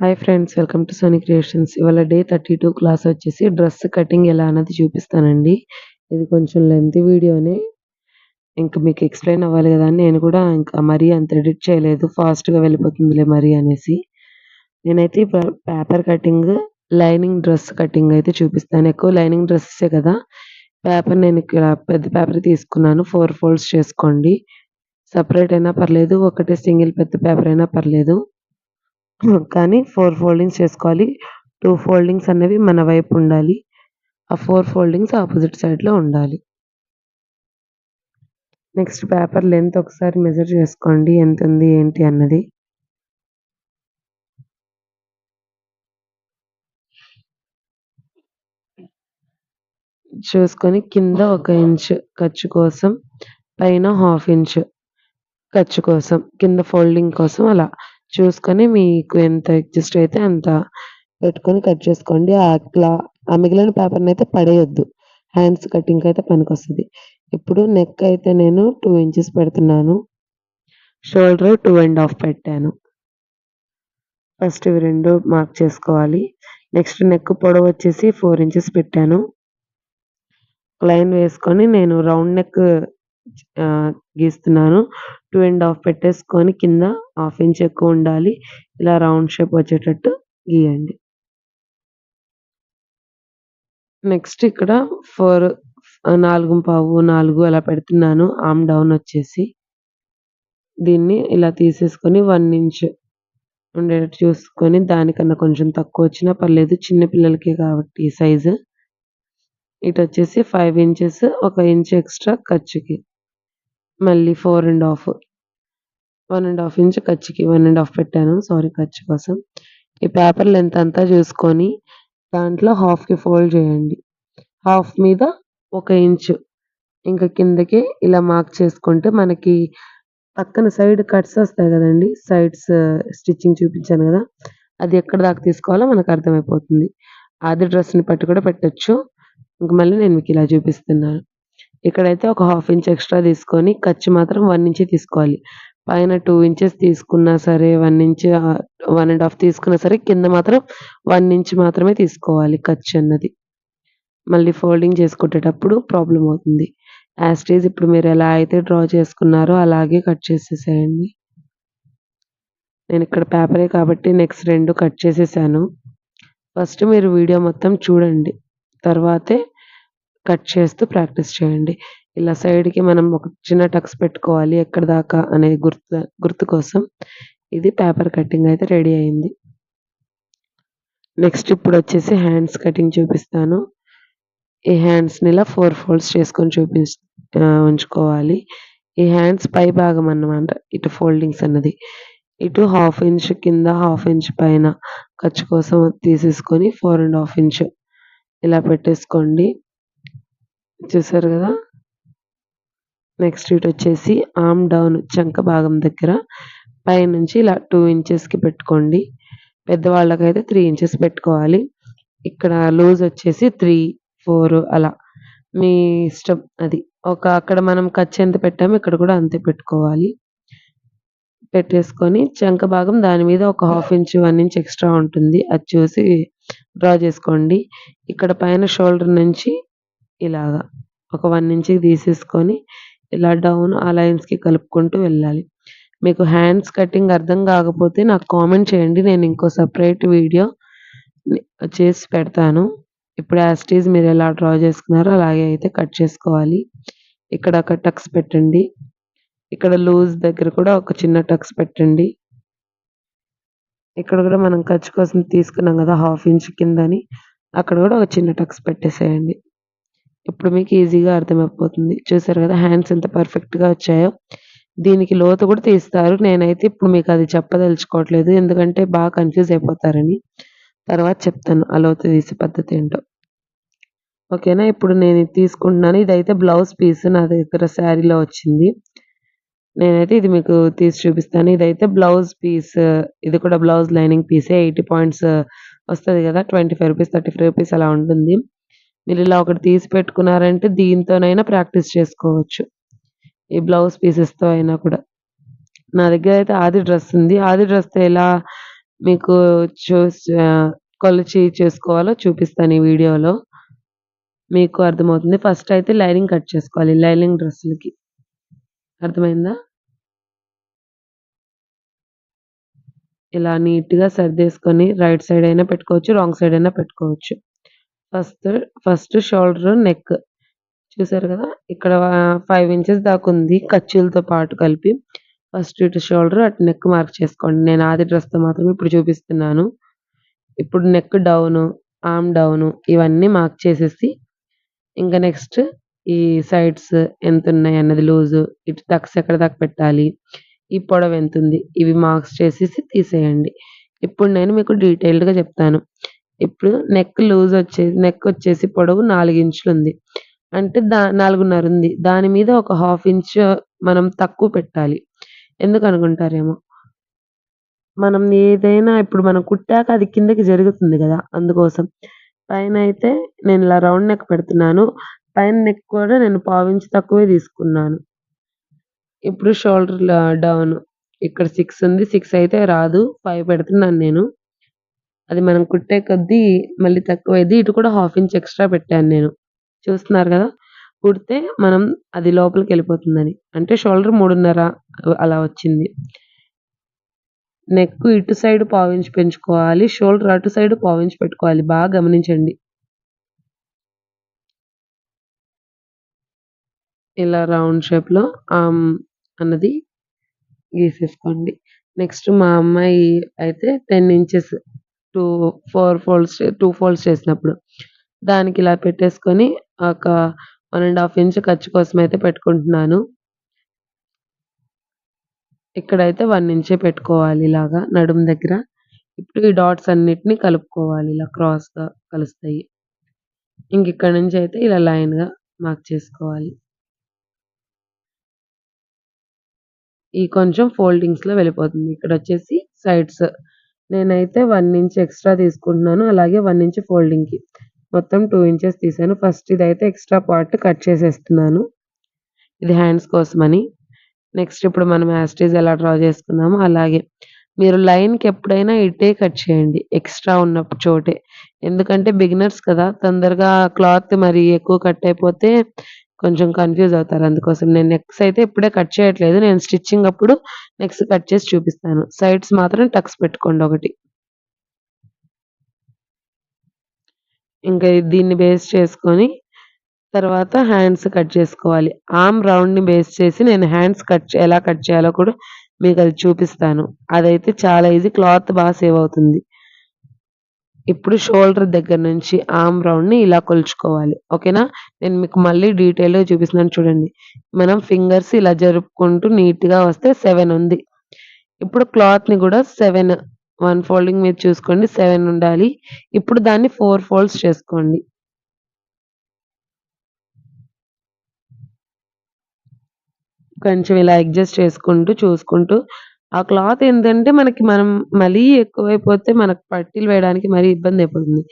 Hi friends welcome to Sony creations ఇవాళ day thirty two class వచ్చేసి dress cutting ఎలా అన్నది చూపిస్తానండి. ఇది కొంచెం లెంత్ వీడియోనే ఇంకా మీకు ఎక్స్ప్లెయిన్ అవ్వాలి కదా అని నేను కూడా ఇంకా మరీ అంత ఎడిట్ చేయలేదు. ఫాస్ట్గా వెళ్ళిపోతుందిలే మరీ అనేసి. నేనైతే paper cutting lining dress cutting అయితే చూపిస్తాను. ఎక్కువ లైనింగ్ డ్రెస్సే కదా. పేపర్ నేను ఇక్కడ పెద్ద పేపర్ తీసుకున్నాను. ఫోర్ ఫోల్డ్స్ చేసుకోండి. సపరేట్ అయినా పర్లేదు. ఒకటే సింగిల్ పెద్ద పేపర్ అయినా పర్లేదు. కానీ ఫోర్ ఫోల్డింగ్స్ చేసుకోవాలి. టూ ఫోల్డింగ్స్ అనేవి మన వైపు ఉండాలి. ఆ ఫోర్ ఫోల్డింగ్స్ ఆపోజిట్ సైడ్లో ఉండాలి. నెక్స్ట్ పేపర్ లెంత్ ఒకసారి మెజర్ చేసుకోండి. ఎంత ఉంది ఏంటి అన్నది. చూసుకొని కింద ఒక ఇంచ్ ఖర్చు కోసం పైన హాఫ్ ఇంచ్ ఖర్చు కోసం కింద ఫోల్డింగ్ కోసం అలా. చూసుకొని మీకు ఎంత అడ్జస్ట్ అయితే అంత పెట్టుకొని కట్ చేసుకోండి. ఆ క్లా ఆ మిగిలిన పేపర్ని అయితే పడేయొద్దు. హ్యాండ్స్ కటింగ్ అయితే పనికొస్తుంది. ఇప్పుడు నెక్ అయితే నేను టూ ఇంచెస్ పెడుతున్నాను. షోల్డర్ టూ అండ్ హాఫ్ పెట్టాను. ఫస్ట్ ఇవి రెండు మార్క్ చేసుకోవాలి. నెక్స్ట్ నెక్ పొడవు వచ్చేసి ఫోర్ ఇంచెస్ పెట్టాను. లైన్ వేసుకొని నేను రౌండ్ నెక్ గీస్తున్నాను. టూ అండ్ హాఫ్ పెట్టేసుకొని కింద హాఫ్ ఇంచ్ ఎక్కువ ఉండాలి. ఇలా రౌండ్ షేప్ వచ్చేటట్టు గీయండి. నెక్స్ట్ ఇక్కడ ఫోర్ నాలుగు పావు నాలుగు అలా పెడుతున్నాను. ఆమ్ డౌన్ వచ్చేసి. దీన్ని ఇలా తీసేసుకొని వన్ ఇంచ్ ఉండేటట్టు చూసుకొని దానికన్నా కొంచెం తక్కువ వచ్చినా పర్లేదు. చిన్న పిల్లలకి కాబట్టి సైజు ఇటు వచ్చేసి ఫైవ్ ఇంచెస్ ఒక ఇంచ్ ఎక్స్ట్రా ఖర్చుకి. మళ్ళీ four and half one and half inch ఖర్చుకి వన్ అండ్ హాఫ్ పెట్టాను. సారీ ఖర్చు కోసం. ఈ పేపర్ లెంత్ అంతా చూసుకొని దాంట్లో హాఫ్కి ఫోల్డ్ చేయండి. హాఫ్ మీద ఒక ఇంచు. ఇంకా కిందకి ఇలా మార్క్ చేసుకుంటే మనకి పక్కన సైడ్ కట్స్ వస్తాయి కదండి సైడ్స్ స్టిచ్చింగ్ చూపించాను కదా అది ఎక్కడ దాకా తీసుకోవాలో మనకు అర్థమైపోతుంది. అది డ్రెస్ని పట్టు కూడా పెట్టచ్చు. ఇంక మళ్ళీ నేను మీకు ఇలా చూపిస్తున్నాను. ఇక్కడైతే ఒక హాఫ్ ఇంచ్ ఎక్స్ట్రా తీసుకొని ఖర్చు మాత్రం వన్ ఇంచే తీసుకోవాలి. పైన టూ ఇంచెస్ తీసుకున్నా సరే one inch one and half తీసుకున్నా సరే కింద మాత్రం వన్ ఇంచ్ మాత్రమే తీసుకోవాలి ఖర్చు అన్నది. మళ్ళీ ఫోల్డింగ్ చేసుకునేటప్పుడు ప్రాబ్లం అవుతుంది. యాస్టేజ్ ఇప్పుడు మీరు ఎలా అయితే డ్రా చేసుకున్నారో అలాగే కట్ చేసేసేయండి. నేను ఇక్కడ పేపరే కాబట్టి నెక్స్ట్ రెండు కట్ చేసేసాను. ఫస్ట్ మీరు వీడియో మొత్తం చూడండి. తర్వాతే కట్ చేస్తూ ప్రాక్టీస్ చేయండి. ఇలా సైడ్కి మనం ఒక చిన్న టక్స్ పెట్టుకోవాలి. ఎక్కడ దాకా అనే గుర్తు గుర్తు కోసం ఇది పేపర్ కటింగ్ అయితే రెడీ అయింది. నెక్స్ట్ ఇప్పుడు వచ్చేసి హ్యాండ్స్ కటింగ్ చూపిస్తాను. ఈ హ్యాండ్స్ని ఇలా ఫోర్ ఫోల్డ్స్ చేసుకొని చూపి ఉంచుకోవాలి. ఈ హ్యాండ్స్ పై భాగం అన్నమాట. ఇటు ఫోల్డింగ్స్ అన్నది. ఇటు హాఫ్ ఇంచ్ కింద హాఫ్ ఇంచ్ పైన ఖర్చు కోసం తీసేసుకొని ఫోర్ అండ్ హాఫ్ ఇంచ్ ఇలా పెట్టేసుకోండి. చూసారు కదా? నెక్స్ట్ ఇటు వచ్చేసి ఆమ్ డౌన్ చంక భాగం దగ్గర పైనుంచి ఇలా టూ ఇంచెస్కి పెట్టుకోండి. పెద్దవాళ్ళకైతే త్రీ ఇంచెస్ పెట్టుకోవాలి. ఇక్కడ లూజ్ వచ్చేసి త్రీ ఫోర్ అలా. మీ ఇష్టం అది. ఒక అక్కడ మనం ఖర్చు ఎంత పెట్టామో ఇక్కడ కూడా అంతే పెట్టుకోవాలి. పెట్టేసుకొని చంక భాగం దాని మీద ఒక half inch one inch extra ఉంటుంది. అది చూసి డ్రా చేసుకోండి. ఇక్కడ పైన షోల్డర్ నుంచి ఇలాగా ఒక వన్ ఇంచ్కి తీసేసుకొని ఇలా డౌన్ ఆ లైన్స్కి కలుపుకుంటూ వెళ్ళాలి. మీకు హ్యాండ్స్ కటింగ్ అర్థం కాకపోతే నాకు కామెంట్ చేయండి. నేను ఇంకో సపరేట్ వీడియో చేసి పెడతాను. ఇప్పుడు యాస్టీజ్ మీరు ఎలా డ్రా చేసుకున్నారో అలాగే అయితే కట్ చేసుకోవాలి. ఇక్కడ ఒక టక్స్ పెట్టండి. ఇక్కడ లూజ్ దగ్గర కూడా ఒక చిన్న టక్స్ పెట్టండి. ఇక్కడ కూడా మనం ఖర్చు కోసం తీసుకున్నాం కదా హాఫ్ ఇంచ్ కిందని. అక్కడ కూడా ఒక చిన్న టక్స్ పెట్టేసేయండి. ఇప్పుడు మీకు ఈజీగా అర్థమైపోతుంది. చూసారు కదా హ్యాండ్స్ ఎంత పర్ఫెక్ట్గా వచ్చాయో. దీనికి లోతు కూడా తీస్తారు. నేనైతే ఇప్పుడు మీకు అది చెప్పదలుచుకోవట్లేదు. ఎందుకంటే బాగా కన్ఫ్యూజ్ అయిపోతారని. తర్వాత చెప్తాను ఆ లోతు తీసే పద్ధతి ఏంటో. ఓకేనా? ఇప్పుడు నేను ఇది తీసుకుంటున్నాను. ఇదైతే బ్లౌజ్ పీస్ నా దగ్గర శారీలో వచ్చింది. నేనైతే ఇది మీకు తీసి చూపిస్తాను. ఇదైతే బ్లౌజ్ పీస్ ఇది కూడా బ్లౌజ్ లైనింగ్ పీసే. ఎయిటీ పాయింట్స్ వస్తుంది కదా twenty five rupees thirty five rupees అలా ఉంటుంది. మీరు ఇలా ఒకటి తీసి పెట్టుకున్నారంటే దీంతోనైనా ప్రాక్టీస్ చేసుకోవచ్చు ఈ బ్లౌజ్ పీసెస్తో అయినా కూడా నా దగ్గర అయితే ఆది డ్రెస్ ఉంది ఆది డ్రెస్తో ఎలా మీకు చూస్ కొలిచి చేసుకోవాలో చూపిస్తాను ఈ వీడియోలో. మీకు అర్థమవుతుంది. ఫస్ట్ అయితే లైనింగ్ కట్ చేసుకోవాలి. లైనింగ్ డ్రెస్సులకి. అర్థమైందా? ఇలా నీట్‌గా సర్దేసుకొని రైట్ సైడ్ అయినా పెట్టుకోవచ్చు. రాంగ్ సైడ్ అయినా పెట్టుకోవచ్చు. ఫస్ట్ ఫస్ట్ షోల్డర్, నెక్ చూసారు కదా! ఇక్కడ ఫైవ్ ఇంచెస్ దాకా ఉంది ఖర్చులతో పాటు కలిపి. ఫస్ట్ ఇటు షోల్డర్, అటు నెక్ మార్క్ చేసుకోండి. నేను ఆది డ్రెస్‌తో మాత్రమే ఇప్పుడు చూపిస్తున్నాను. ఇప్పుడు నెక్ డౌను, ఆర్మ్ డౌను ఇవన్నీ మార్క్ చేసేసి ఇంకా నెక్స్ట్ ఈ సైడ్స్ ఎంత ఉన్నాయి అన్నది లూజు, ఇటు తక్స్ ఎక్కడ దాకా పెట్టాలి, ఈ పొడవు ఎంతుంది, ఇవి మార్క్స్ చేసేసి తీసేయండి. ఇప్పుడు నేను మీకు డీటెయిల్డ్‌గా చెప్తాను. ఇప్పుడు నెక్ లూజ్ వచ్చేసి నెక్ వచ్చేసి పొడవు నాలుగు ఇంచులు ఉంది అంటే దా 4.5 ఉంది. దాని మీద ఒక హాఫ్ ఇంచ్ మనం తక్కువ పెట్టాలి. ఎందుకనుకుంటారేమో? మనం ఏదైనా ఇప్పుడు మనం కుట్టాక అది కిందకి జరుగుతుంది కదా అందుకోసం. పైన అయితే నేను ఇలా రౌండ్ నెక్ పెడుతున్నాను. పైన నెక్ కూడా నేను పావించి తక్కువే తీసుకున్నాను. ఇప్పుడు షోల్డర్ డౌన్ ఇక్కడ సిక్స్ ఉంది. సిక్స్ అయితే రాదు. ఫైవ్ పెడుతున్నాను నేను. అది మనం కుట్టే కొద్దీ మళ్ళీ తక్కువైద్ది. ఇటు కూడా హాఫ్ ఇంచ్ ఎక్స్‌ట్రా పెట్టాను నేను. చూస్తున్నారు కదా కుడితే మనం అది లోపలికి వెళ్ళిపోతుందని అంటే షోల్డర్ 3.5 అలా వచ్చింది. నెక్ ఇటు సైడ్ పావించి పెంచుకోవాలి. షోల్డర్ అటు సైడ్ పావించి పెట్టుకోవాలి. బాగా గమనించండి. ఇలా రౌండ్ షేప్‌లో అన్నది గీసేసుకోండి. నెక్స్ట్ మా అమ్మాయి అయితే 10 inches two four folds two folds చేసినప్పుడు. దానికి ఇలా పెట్టేసుకొని ఒక వన్ అండ్ హాఫ్ ఇంచ్ ఖర్చు కోసం అయితే పెట్టుకుంటున్నాను. ఇక్కడైతే వన్ ఇంచే పెట్టుకోవాలి ఇలాగా నడుము దగ్గర. ఇప్పుడు ఈ డాట్స్ అన్నిటిని కలుపుకోవాలి. ఇలా క్రాస్‌గా కలుస్తాయి. ఇంక ఇక్కడ నుంచి అయితే ఇలా లైన్‌గా మార్క్ చేసుకోవాలి. ఈ కొంచెం ఫోల్డింగ్స్‌లో వెళ్ళిపోతుంది. ఇక్కడ వచ్చేసి సైడ్స్ నేనైతే వన్ ఇంచ్ ఎక్స్‌ట్రా తీసుకుంటున్నాను. అలాగే వన్ ఇంచ్ ఫోల్డింగ్‌కి. మొత్తం టూ ఇంచెస్ తీశాను. ఫస్ట్ ఇదైతే ఎక్స్‌ట్రా పార్ట్ కట్ చేసేస్తున్నాను. ఇది హ్యాండ్స్ కోసమని. నెక్స్ట్ ఇప్పుడు మనం యాస్టీజ్ ఎలా డ్రా చేసుకున్నామో అలాగే. మీరు లైన్‌కి ఎప్పుడైనా ఇటే కట్ చేయండి. ఎక్స్‌ట్రా ఉన్న చోటే. ఎందుకంటే బిగినర్స్ కదా! తొందరగా క్లాత్ మరి ఎక్కువ కట్ అయిపోతే కొంచెం కన్‌ఫ్యూజ్ అవుతారు. అందుకోసం నేను నెక్స్ అయితే ఇప్పుడే కట్ చేయట్లేదు. నేను స్టిచ్చింగ్ అప్పుడు నెక్స్ కట్ చేసి చూపిస్తాను. సైడ్స్ మాత్రం టక్స్ పెట్టుకోండి ఒకటి. ఇంకా దీన్ని బేస్ చేసుకొని తర్వాత హ్యాండ్స్ కట్ చేసుకోవాలి. ఆమ్ రౌండ్‌ని బేస్ చేసి నేను హ్యాండ్స్ కట్ ఎలా కట్ చేయాలో కూడా మీకు అది చూపిస్తాను. అదైతే చాలా ఈజీ. క్లాత్ బాగా సేవ్ అవుతుంది. ఇప్పుడు షోల్డర్ దగ్గర నుంచి ఆర్మ్ రౌండ్‌ని ఇలా కొలుచుకోవాలి. ఓకేనా? నేను మీకు మళ్ళీ డీటెయిల్‌గా చూపిస్తున్నాను చూడండి. మనం ఫింగర్స్ ఇలా జరుపుకుంటూ నీట్‌గా వస్తే సెవెన్ ఉంది. ఇప్పుడు క్లాత్‌ని కూడా 7 1 ఫోల్డింగ్ మీద చూసుకోండి. సెవెన్ ఉండాలి. ఇప్పుడు దాన్ని ఫోర్ ఫోల్డ్స్ చేసుకోండి. కొంచెం ఇలా అడ్జస్ట్ చేసుకుంటూ, చూసుకుంటూ ఆ క్లాత్ ఏంటంటే మనకి మనం మరీ ఎక్కువైపోతే మనకు పట్టీలు వేయడానికి మరీ ఇబ్బందయిపోతుంది.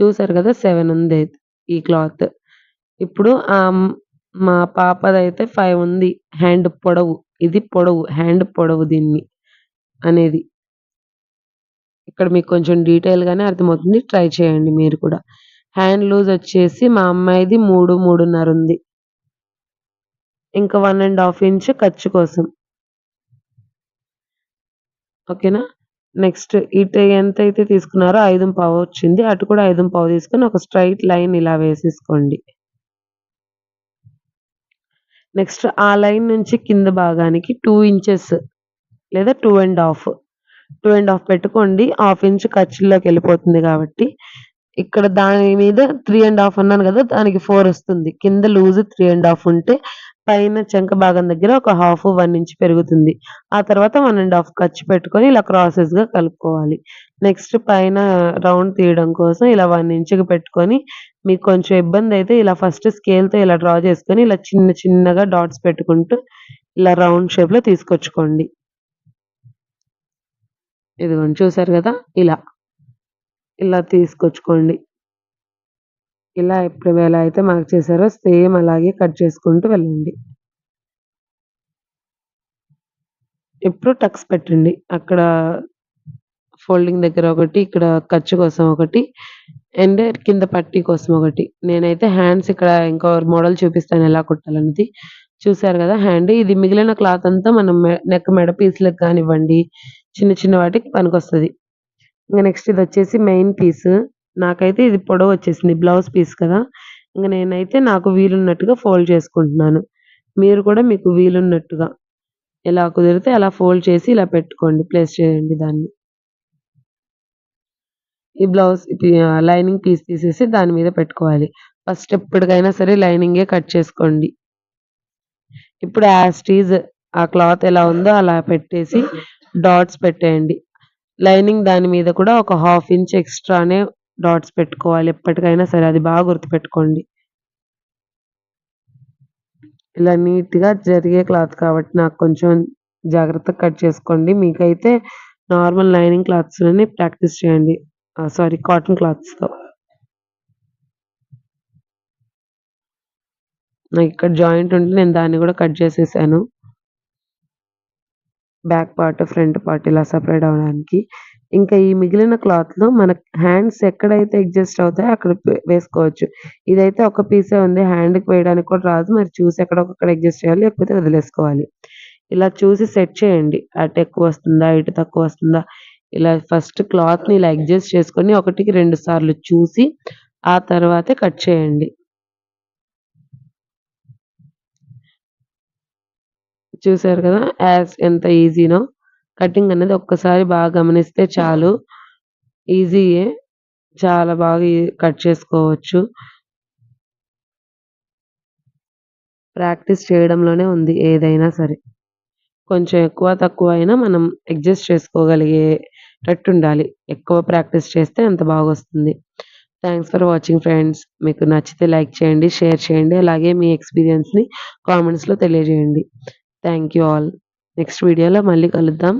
చూసారు కదా! సెవెన్ ఉంది ఈ క్లాత్. ఇప్పుడు మా పాపదైతే ఫైవ్ ఉంది. హ్యాండ్ పొడవు. ఇది పొడవు. హ్యాండ్ పొడవు దీన్ని అనేది. ఇక్కడ మీకు కొంచెం డీటెయిల్‌గానే అర్థమవుతుంది. ట్రై చేయండి మీరు కూడా. హ్యాండ్ లూజ్ వచ్చేసి మా అమ్మాయిది 3, 3.5 ఉంది. ఇంకా వన్ అండ్ హాఫ్ ఇంచ్ ఖర్చు కోసం. ఓకేనా? నెక్స్ట్ ఇటు ఎంత అయితే తీసుకున్నారో 5.15 వచ్చింది. అటు కూడా 5.15 తీసుకొని ఒక స్ట్రైట్ లైన్ ఇలా వేసేసుకోండి. నెక్స్ట్ ఆ లైన్ నుంచి కింద భాగానికి టూ ఇంచెస్ లేదా 2 ½ 2 ½ పెట్టుకోండి. హాఫ్ ఇంచ్ ఖర్చుల్లోకెళ్ళిపోతుంది కాబట్టి. ఇక్కడ దాని మీద త్రీ అండ్ హాఫ్ అన్నాను కదా! దానికి ఫోర్ వస్తుంది. కింద లూజ్ త్రీ అండ్ హాఫ్ ఉంటే పైన చంక భాగం దగ్గర ఒక హాఫ్ వన్ ఇంచ్ పెరుగుతుంది. ఆ తర్వాత వన్ అండ్ హాఫ్ ఖర్చు పెట్టుకొని ఇలా క్రాసెస్‌గా కలుపుకోవాలి. నెక్స్ట్ పైన రౌండ్ తీయడం కోసం ఇలా వన్ ఇంచ్‌కి పెట్టుకొని మీకు కొంచెం ఇబ్బంది అయితే ఇలా ఫస్ట్ స్కేల్‌తో ఇలా డ్రా చేసుకొని ఇలా చిన్న చిన్నగా డాట్స్ పెట్టుకుంటూ ఇలా రౌండ్ షేప్‌లో తీసుకొచ్చుకోండి. ఇదిగోండి చూసారు కదా ఇలా. ఇలా తీసుకొచ్చుకోండి. ఇలా ఇప్పుడు ఎలా అయితే మార్క్ చేశారో సేమ్ అలాగే కట్ చేసుకుంటూ వెళ్ళండి. ఇప్పుడు టక్స్ పెట్టండి. అక్కడ ఫోల్డింగ్ దగ్గర ఒకటి, ఇక్కడ ఖర్చు కోసం ఒకటి అండ్ కింద పట్టీ కోసం ఒకటి. నేనైతే హ్యాండ్స్ ఇక్కడ ఇంకో మోడల్ చూపిస్తాను ఎలా కుట్టాలనేది. చూసారు కదా హ్యాండ్ ఇది మిగిలిన క్లాత్ అంతా మనం నెక్ మెడ పీస్‌లకి కానివ్వండి, చిన్న చిన్న వాటికి పనికొస్తది. ఇంకా నెక్స్ట్ ఇదొచ్చేసి మెయిన్ పీస్. నాకైతే ఇది పొడవొచ్చేసింది. బ్లౌజ్ పీస్ కదా! ఇంకా నేనైతే నాకు వీలున్నట్టుగా ఫోల్డ్ చేసుకుంటున్నాను. మీరు కూడా మీకు వీలున్నట్టుగా ఎలా కుదిరితే అలా ఫోల్డ్ చేసి ఇలా పెట్టుకోండి. ప్లేస్ చేయండి దాన్ని. ఈ బ్లౌజ్ లైనింగ్ పీస్ తీసేసి దాని మీద పెట్టుకోవాలి. ఫస్ట్ ఎప్పటికైనా సరే లైనింగే కట్ చేసుకోండి. ఇప్పుడు యాజ్ ఈజ్ ఆ క్లాత్ ఎలా ఉందో అలా పెట్టేసి డాట్స్ పెట్టేయండి. లైనింగ్ దాని మీద కూడా ఒక హాఫ్ ఇంచ్ ఎక్స్‌ట్రానే డాట్స్ పెట్టుకోవాలి ఎప్పటికైనా సరే. అది బాగా గుర్తుపెట్టుకోండి. ఇలా నీట్‌గా జరిగే క్లాత్ కాబట్టి నాకు కొంచెం జాగ్రత్తగా కట్ చేసుకోండి. మీకైతే నార్మల్ లైనింగ్ క్లాత్స్‌లోనే ప్రాక్టీస్ చేయండి. సారీ కాటన్ క్లాత్స్‌తో. నాకు ఇక్కడ జాయింట్ ఉంటే నేను దాన్ని కూడా కట్ చేసేసాను. బ్యాక్ పార్ట్, ఫ్రంట్ పార్ట్ ఇలా సపరేట్ అవ్వడానికి. ఇంకా ఈ మిగిలిన క్లాత్లో మన హ్యాండ్స్ ఎక్కడైతే అడ్జస్ట్ అవుతాయో అక్కడ వేసుకోవచ్చు. ఇదైతే ఒక పీసే ఉంది. హ్యాండ్కి వేయడానికి కూడా రాదు. మరి చూసి ఎక్కడొకక్కడ అడ్జస్ట్ చేయాలి. లేకపోతే వదిలేసుకోవాలి. ఇలా చూసి సెట్ చేయండి. అటు ఎక్కువ వస్తుందా ఇటు తక్కువ వస్తుందా ఇలా ఫస్ట్ క్లాత్‌ని ఇలా అడ్జస్ట్ చేసుకొని ఒకటికి రెండు సార్లు చూసి ఆ తర్వాతే కట్ చేయండి. చూసారు కదా! యాస్ ఎంత ఈజీనో. కటింగ్ అనేది ఒక్కసారి బాగా గమనిస్తే చాలు. ఈజీయే. చాలా బాగా ఈ కట్ చేసుకోవచ్చు. ప్రాక్టీస్ చేయడంలోనే ఉంది ఏదైనా సరే. కొంచెం ఎక్కువ తక్కువ అయినా మనం అడ్జస్ట్ చేసుకోగలిగేటట్టుండాలి. ఎక్కువ ప్రాక్టీస్ చేస్తే అంత బాగా వస్తుంది థ్యాంక్స్ ఫర్ వాచింగ్ ఫ్రెండ్స్. మీకు నచ్చితే లైక్ చేయండి, షేర్ చేయండి. అలాగే మీ ఎక్స్‌పీరియన్స్‌ని కామెంట్స్‌లో తెలియజేయండి. Thank you all. నెక్స్ట్ వీడియోలో మళ్ళీ కలుద్దాం.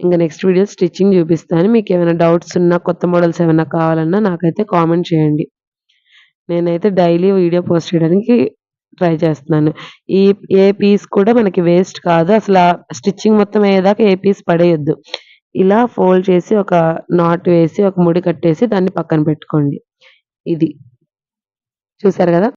ఇంకా నెక్స్ట్ వీడియో స్టిచ్చింగ్ చూపిస్తాను. మీకు ఏమైనా డౌట్స్ ఉన్నా, కొత్త మోడల్స్ ఏమైనా కావాలన్నా నాకైతే కామెంట్ చేయండి. నేనైతే డైలీ వీడియో పోస్ట్ చేయడానికి ట్రై చేస్తున్నాను. ఈ ఏ పీస్ కూడా మనకి వేస్ట్ కాదు. అసలు స్టిచ్చింగ్ మొత్తం అయ్యేదాకా ఏ పీస్ పడేయొద్దు. ఇలా ఫోల్డ్ చేసి ఒక నాట్ వేసి, ఒక ముడి కట్టేసి దాన్ని పక్కన పెట్టుకోండి. ఇది. చూసారు కదా